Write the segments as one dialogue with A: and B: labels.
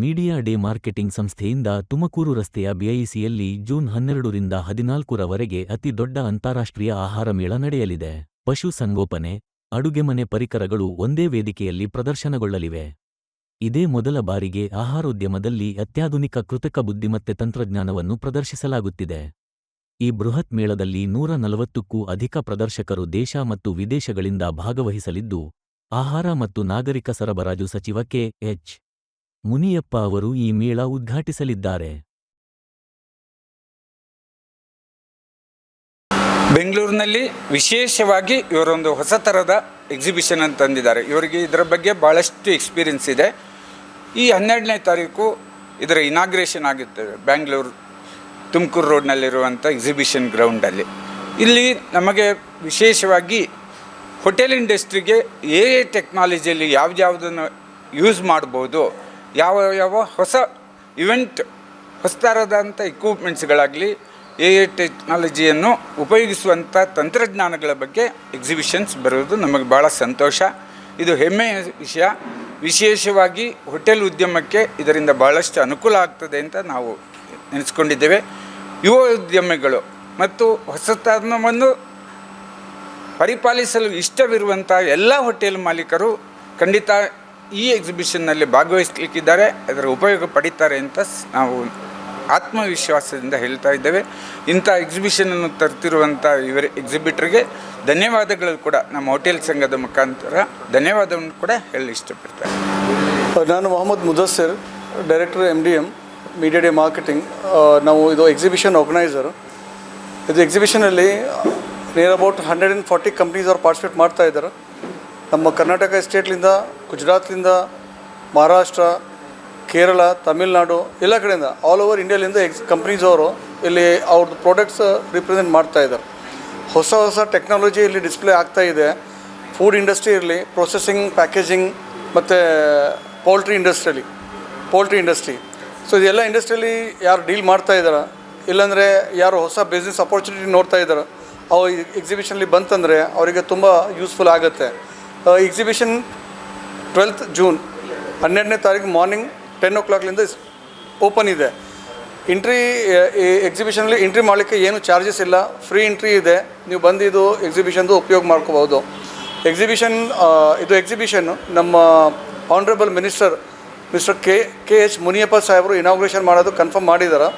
A: Media day marketing ಸಂಸ್ಥೆಯಿಂದ ತುಮಕೂರು ರಸ್ತೆಯ ಬಿಐಸಿಯಲ್ಲಿ June ಹನ್ನೆರಡರಿಂದ ಹದಿನಾಲ್ಕರವರೆಗೆ ಅತಿ ದೊಡ್ಡ ಅಂತಾರಾಷ್ಟ್ರೀಯ ಆಹಾರ ಮೇಳ ನಡೆಯಲಿದೆ. ಪಶು ಸಂಗೋಪನೆ, ಅಡುಗೆಮನೆ ಪರಿಕರಗಳು ಒಂದೇ ವೇದಿಕೆಯಲ್ಲಿ ಪ್ರದರ್ಶನಗೊಳ್ಳಲಿವೆ. ಇದೇ ಮೊದಲ ಬಾರಿಗೆ ಆಹಾರೋದ್ಯಮದಲ್ಲಿ ಅತ್ಯಾಧುನಿಕ ಕೃತಕ ಬುದ್ಧಿಮತ್ತೆ ತಂತ್ರಜ್ಞಾನವನ್ನು ಪ್ರದರ್ಶಿಸಲಾಗುತ್ತಿದೆ. ಈ ಬೃಹತ್ ಮೇಳದಲ್ಲಿ ನೂರ ನಲವತ್ತಕ್ಕೂ ಅಧಿಕ ಪ್ರದರ್ಶಕರು ದೇಶ ಮತ್ತು ವಿದೇಶಗಳಿಂದ ಭಾಗವಹಿಸಲಿದ್ದು, ಆಹಾರ ಮತ್ತು ನಾಗರಿಕ ಸರಬರಾಜು ಸಚಿವ ಕೆ. ಎಚ್. ಮುನಿಯಪ್ಪ ಅವರು ಈ ಮೇಳ ಉದ್ಘಾಟಿಸಲಿದ್ದಾರೆ.
B: ಬೆಂಗಳೂರಿನಲ್ಲಿ ವಿಶೇಷವಾಗಿ ಇವರೊಂದು ಹೊಸ ಥರದ ಎಕ್ಸಿಬಿಷನ್ ಅಂತ ತಂದಿದ್ದಾರೆ. ಇವರಿಗೆ ಇದರ ಬಗ್ಗೆ ಭಾಳಷ್ಟು ಎಕ್ಸ್ಪೀರಿಯನ್ಸ್ ಇದೆ. ಈ ಹನ್ನೆರಡನೇ ತಾರೀಕು ಇದರ ಇನಾಗ್ರೇಷನ್ ಆಗುತ್ತೆ. ಬ್ಯಾಂಗ್ಳೂರು ತುಮಕೂರು ರೋಡ್ನಲ್ಲಿರುವಂಥ ಎಕ್ಸಿಬಿಷನ್ ಗ್ರೌಂಡಲ್ಲಿ ಇಲ್ಲಿ ನಮಗೆ ವಿಶೇಷವಾಗಿ ಹೋಟೆಲ್ ಇಂಡಸ್ಟ್ರಿಗೆ ಎ ಟೆಕ್ನಾಲಜಿಯಲ್ಲಿ ಯಾವ್ದು ಯಾವುದನ್ನು ಯೂಸ್ ಮಾಡ್ಬೋದು ಯಾವ ಯಾವ ಹೊಸ ಇವೆಂಟ್, ಹೊಸತರದಂಥ ಇಕ್ವಿಪ್ಮೆಂಟ್ಸ್ಗಳಾಗಲಿ ಎ ಐ ಟೆಕ್ನಾಲಜಿಯನ್ನು ಉಪಯೋಗಿಸುವಂಥ ತಂತ್ರಜ್ಞಾನಗಳ ಬಗ್ಗೆ ಎಕ್ಸಿಬಿಷನ್ಸ್ ಬರೋದು ನಮಗೆ ಭಾಳ ಸಂತೋಷ. ಇದು ಹೆಮ್ಮೆಯ ವಿಷಯ. ವಿಶೇಷವಾಗಿ ಹೋಟೆಲ್ ಉದ್ಯಮಕ್ಕೆ ಇದರಿಂದ ಭಾಳಷ್ಟು ಅನುಕೂಲ ಆಗ್ತದೆ ಅಂತ ನಾವು ನೆನೆಸ್ಕೊಂಡಿದ್ದೇವೆ. ಯುವ ಉದ್ಯಮಿಗಳು ಮತ್ತು ಹೊಸತನವನ್ನು ಪರಿಪಾಲಿಸಲು ಇಷ್ಟವಿರುವಂಥ ಎಲ್ಲ ಹೋಟೆಲ್ ಮಾಲೀಕರು ಖಂಡಿತ ಈ ಎಕ್ಸಿಬಿಷನ್ನಲ್ಲಿ ಭಾಗವಹಿಸಲಿಕ್ಕಿದ್ದಾರೆ, ಅದರ ಉಪಯೋಗ ಪಡಿತಾರೆ ಅಂತ ನಾವು ಆತ್ಮವಿಶ್ವಾಸದಿಂದ ಹೇಳ್ತಾ ಇದ್ದೇವೆ. ಇಂಥ ಎಕ್ಸಿಬಿಷನನ್ನು ತರ್ತಿರುವಂಥ ಇವರ ಎಕ್ಸಿಬಿಟ್ರಿಗೆ ಧನ್ಯವಾದಗಳು ಕೂಡ. ನಮ್ಮ ಹೋಟೆಲ್ ಸಂಘದ ಮುಖಾಂತರ ಧನ್ಯವಾದವನ್ನು ಕೂಡ ಹೇಳಿ ಇಷ್ಟಪಡ್ತಾರೆ
C: ನಾನು Mohammed Mudassar director M D M media day marketing ನಾವು ಇದು ಎಕ್ಸಿಬಿಷನ್ ಆರ್ಗನೈಸರು ಇದು ಎಕ್ಸಿಬಿಷನಲ್ಲಿ near about hundred and forty companies ಅವ್ರು ಪಾರ್ಟಿಸಿಪೇಟ್ ಮಾಡ್ತಾ ಇದ್ದಾರೆ. ನಮ್ಮ ಕರ್ನಾಟಕ ಸ್ಟೇಟ್ಲಿಂದ, ಗುಜರಾತ್ಲಿಂದ, ಮಹಾರಾಷ್ಟ್ರ, ಕೇರಳ, ತಮಿಳ್ನಾಡು, ಎಲ್ಲ ಕಡೆಯಿಂದ ಆಲ್ ಓವರ್ ಇಂಡಿಯಾಲಿಂದ ಎಕ್ಸ್ ಕಂಪ್ನೀಸ್ ಅವರು ಇಲ್ಲಿ ಅವ್ರದ್ದು ಪ್ರಾಡಕ್ಟ್ಸ್ ರಿಪ್ರೆಸೆಂಟ್ ಮಾಡ್ತಾ ಇದ್ದಾರೆ. ಹೊಸ ಹೊಸ ಟೆಕ್ನಾಲಜಿ ಇಲ್ಲಿ ಡಿಸ್ಪ್ಲೇ ಆಗ್ತಾ ಇದೆ. ಫುಡ್ ಇಂಡಸ್ಟ್ರಿ ಇರಲಿ ಪ್ರೊಸೆಸಿಂಗ್ ಪ್ಯಾಕೇಜಿಂಗ್ ಮತ್ತು ಪೋಲ್ಟ್ರಿ ಇಂಡಸ್ಟ್ರಿಯಲ್ಲಿ ಪೋಲ್ಟ್ರಿ ಇಂಡಸ್ಟ್ರಿ ಸೊ ಇದೆಲ್ಲ ಇಂಡಸ್ಟ್ರಿಯಲ್ಲಿ ಯಾರು ಡೀಲ್ ಮಾಡ್ತಾ ಇದ್ದಾರೆ? ಇಲ್ಲಾಂದರೆ ಯಾರು ಹೊಸ ಬಿಸ್ನೆಸ್ ಅಪರ್ಚುನಿಟಿ ನೋಡ್ತಾ ಇದ್ದಾರೆ? ಅವು ಎಕ್ಸಿಬಿಷನಲ್ಲಿ ಬಂತಂದರೆ ಅವರಿಗೆ ತುಂಬ ಯೂಸ್ಫುಲ್ ಆಗುತ್ತೆ. ಎಕ್ಸಿಬಿಷನ್ ಟ್ವೆಲ್ತ್ ಜೂನ್ ಹನ್ನೆರಡನೇ ತಾರೀಕು ಮಾರ್ನಿಂಗ್ ಟೆನ್ ಓ ಕ್ಲಾಕ್ಲಿಂದ ಓಪನ್ ಇದೆ. ಎಂಟ್ರಿ ಎಕ್ಸಿಬಿಷನಲ್ಲಿ ಎಂಟ್ರಿ ಮಾಡಲಿಕ್ಕೆ ಏನು ಚಾರ್ಜಸ್ ಇಲ್ಲ. ಫ್ರೀ ಎಂಟ್ರಿ ಇದೆ. ನೀವು ಬಂದು ಇದು ಎಕ್ಸಿಬಿಷನ್ದು ಉಪಯೋಗ ಮಾಡ್ಕೋಬೋದು ಎಕ್ಸಿಬಿಷನ್ ಇದು ಎಕ್ಸಿಬಿಷನ್ ನಮ್ಮ honourable minister mister K K H Muniyappa ಸಾಹೇಬರು ಇನಾಗ್ರೇಷನ್ ಮಾಡೋದು ಕನ್ಫರ್ಮ್ ಮಾಡಿದ್ದಾರೆ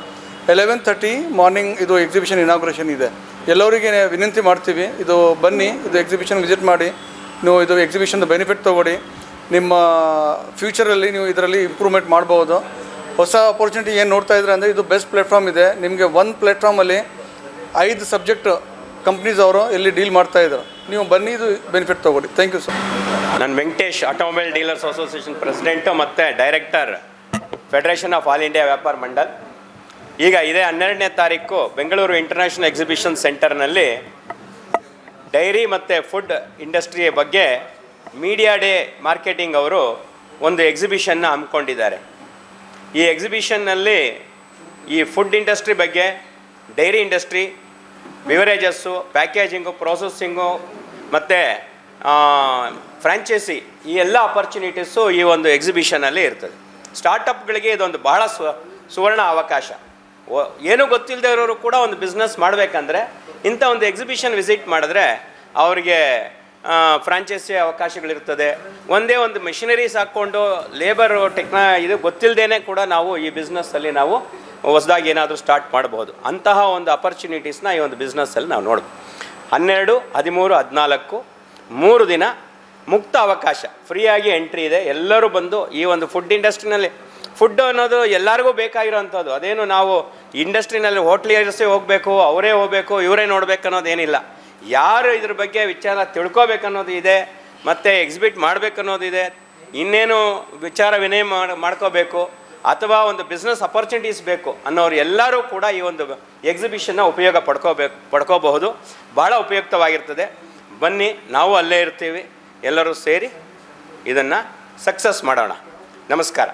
C: ಎಲೆವೆನ್ ತರ್ಟಿ ಮಾರ್ನಿಂಗ್ ಇದು ಎಕ್ಸಿಬಿಷನ್ ಇನಾಗ್ರೇಷನ್ ಇದೆ. ಎಲ್ಲರಿಗೆ ವಿನಂತಿ ಮಾಡ್ತೀವಿ. ಇದು ಬನ್ನಿ, ಇದು ಎಕ್ಸಿಬಿಷನ್ ವಿಸಿಟ್ ಮಾಡಿ. ನೀವು ಇದು ಎಕ್ಸಿಬಿಷನ್ದು ಬೆನಿಫಿಟ್ ತೊಗೊಡಿ ನಿಮ್ಮ ಫ್ಯೂಚರಲ್ಲಿ ನೀವು ಇದರಲ್ಲಿ ಇಂಪ್ರೂವ್ಮೆಂಟ್ ಮಾಡ್ಬೋದು. ಹೊಸ ಅಪರ್ಚುನಿಟಿ ಏನು ನೋಡ್ತಾ ಇದ್ರೆ ಅಂದರೆ ಇದು ಬೆಸ್ಟ್ ಪ್ಲ್ಯಾಟ್ಫಾರ್ಮ್ ಇದೆ. ನಿಮಗೆ ಒಂದು ಪ್ಲ್ಯಾಟ್ಫಾರ್ಮಲ್ಲಿ ಐದು ಸಬ್ಜೆಕ್ಟ್ ಕಂಪ್ನೀಸ್ ಅವರು ಇಲ್ಲಿ ಡೀಲ್ ಮಾಡ್ತಾ ಇದ್ದಾರೆ ನೀವು ಬನ್ನಿ, ಇದು ಬೆನಿಫಿಟ್ ತೊಗೊಡಿ ಥ್ಯಾಂಕ್ ಯು ಸರ್
D: ನಾನು Venkatesh automobile dealers association president ಮತ್ತು director federation of all India Vyapar Mandal ಈಗ ಇದೇ ಹನ್ನೆರಡನೇ ತಾರೀಕು ಬೆಂಗಳೂರು ಇಂಟರ್ನ್ಯಾಷನಲ್ ಎಕ್ಸಿಬಿಷನ್ ಸೆಂಟರ್ನಲ್ಲಿ ಡೈರಿ ಮತ್ತು ಫುಡ್ ಇಂಡಸ್ಟ್ರಿಯ ಬಗ್ಗೆ ಮೀಡಿಯಾ ಡೇ ಮಾರ್ಕೆಟಿಂಗ್ ಅವರು ಒಂದು ಎಕ್ಸಿಬಿಷನ್ನ ಹಮ್ಮಿಕೊಂಡಿದ್ದಾರೆ. ಈ ಎಕ್ಸಿಬಿಷನ್ನಲ್ಲಿ ಈ ಫುಡ್ ಇಂಡಸ್ಟ್ರಿ ಬಗ್ಗೆ dairy industry beverages packaging processing ಮತ್ತು ಫ್ರ್ಯಾಂಚೈಸಿ ಈ ಎಲ್ಲ ಅಪರ್ಚುನಿಟೀಸು ಈ ಒಂದು ಎಕ್ಸಿಬಿಷನಲ್ಲಿ ಇರ್ತದೆ. ಸ್ಟಾರ್ಟಪ್ಗಳಿಗೆ ಇದೊಂದು ಬಹಳ ಸ್ವ ಸುವರ್ಣ ಅವಕಾಶ. ಏನೂ ಗೊತ್ತಿಲ್ಲದೆ ಇರೋರು ಕೂಡ ಒಂದು ಬಿಸ್ನೆಸ್ ಮಾಡಬೇಕಂದ್ರೆ ಇಂಥ ಒಂದು ಎಕ್ಸಿಬಿಷನ್ ವಿಸಿಟ್ ಮಾಡಿದ್ರೆ ಅವರಿಗೆ ಫ್ರಾಂಚೈಸಿ ಅವಕಾಶಗಳಿರ್ತದೆ. ಒಂದೇ ಒಂದು ಮೆಷಿನರೀಸ್ ಹಾಕ್ಕೊಂಡು ಲೇಬರ್ ಟೆಕ್ನ ಇದು ಗೊತ್ತಿಲ್ಲದೇ ಕೂಡ ನಾವು ಈ ಬಿಸ್ನೆಸ್ಸಲ್ಲಿ ನಾವು ಹೊಸದಾಗಿ ಏನಾದರೂ ಸ್ಟಾರ್ಟ್ ಮಾಡ್ಬೋದು. ಅಂತಹ ಒಂದು ಅಪರ್ಚುನಿಟೀಸ್ನ ಈ ಒಂದು ಬಿಸ್ನೆಸ್ಸಲ್ಲಿ ನಾವು ನೋಡ್ಬೋದು. ಹನ್ನೆರಡು, ಹದಿಮೂರು, ಹದಿನಾಲ್ಕು, ಮೂರು ದಿನ ಮುಕ್ತ ಅವಕಾಶ. ಫ್ರೀಯಾಗಿ ಎಂಟ್ರಿ ಇದೆ. ಎಲ್ಲರೂ ಬಂದು ಈ ಒಂದು ಫುಡ್ ಇಂಡಸ್ಟ್ರಿನಲ್ಲಿ ಫುಡ್ ಅನ್ನೋದು ಎಲ್ಲರಿಗೂ ಬೇಕಾಗಿರೋವಂಥದ್ದು ಅದೇನು ನಾವು ಇಂಡಸ್ಟ್ರಿನಲ್ಲಿ ಹೋಟ್ಲಿಯರ್ಸೇ ಹೋಗಬೇಕು, ಅವರೇ ಹೋಗಬೇಕು, ಇವರೇ ನೋಡಬೇಕು ಅನ್ನೋದೇನಿಲ್ಲ. ಯಾರು ಇದ್ರ ಬಗ್ಗೆ ವಿಚಾರ ತಿಳ್ಕೊಬೇಕನ್ನೋದು ಇದೆ, ಮತ್ತು ಎಕ್ಸಿಬಿಟ್ ಮಾಡಬೇಕನ್ನೋದಿದೆ ಇನ್ನೇನು ವಿಚಾರ ವಿನಯ ಮಾಡ್, ಮಾಡ್ಕೋಬೇಕು, ಅಥವಾ ಒಂದು ಬಿಸ್ನೆಸ್ ಅಪರ್ಚುನಿಟೀಸ್ ಬೇಕು ಅನ್ನೋರು ಎಲ್ಲರೂ ಕೂಡ ಈ ಒಂದು ಎಕ್ಸಿಬಿಷನ್ನ ಉಪಯೋಗ ಪಡ್ಕೋಬೇಕು, ಪಡ್ಕೋಬಹುದು. ಭಾಳ ಉಪಯುಕ್ತವಾಗಿರ್ತದೆ. ಬನ್ನಿ, ನಾವು ಅಲ್ಲೇ ಇರ್ತೀವಿ. ಎಲ್ಲರೂ ಸೇರಿ ಇದನ್ನು ಸಕ್ಸಸ್ ಮಾಡೋಣ. ನಮಸ್ಕಾರ.